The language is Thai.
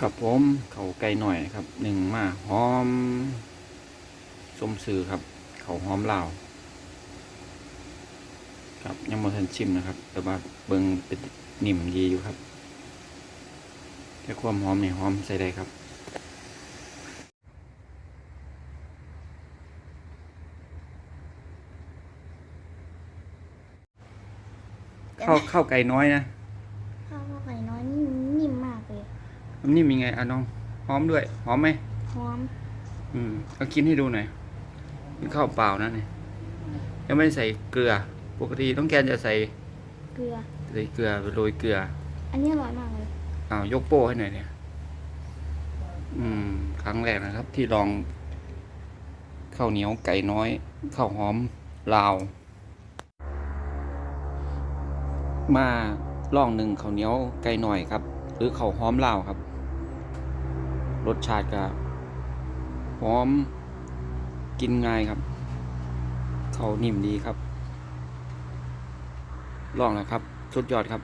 กับผมเขาไก่หน่อยครับหนึ่งมาหอมสมสื่อครับ เขาหอมเหลาครับยังบ่ทันชิมนะครับ แต่ว่าเบิงเป็นนิ่มดีอยู่ครับแต่ความหอมนี่หอมใส่ได้ครับข้าวข้าวไก่น้อยนะ ข้าวไก่น้อยนี่นิ่มมากเลย มันนิ่มยังไงอะน้องหอมด้วยหอมไหมหอมอืมเอากินให้ดูหน่อยเป็นข้าวเปล่านะเนี่ยยังไม่ได้ใส่เกลือ ปกติต้องแกนจะใส่เกลือใส่เกลือโรยเกลือ อันนี้อร่อยมากเลยอ้าวยกโป้ให้หน่อยเนี่ย อืม ครั้งแรกนะครับ ที่ลองข้าวเหนียวไก่น้อยข้าวหอมลาว มาล่องหนึ่งข้าวเหนียวไก่หน่อยครับ หรือข้าวหอมลาวครับ รสชาติก็หอมกินง่ายครับ เขานิ่มดีครับ ลองนะครับ สุดยอดครับ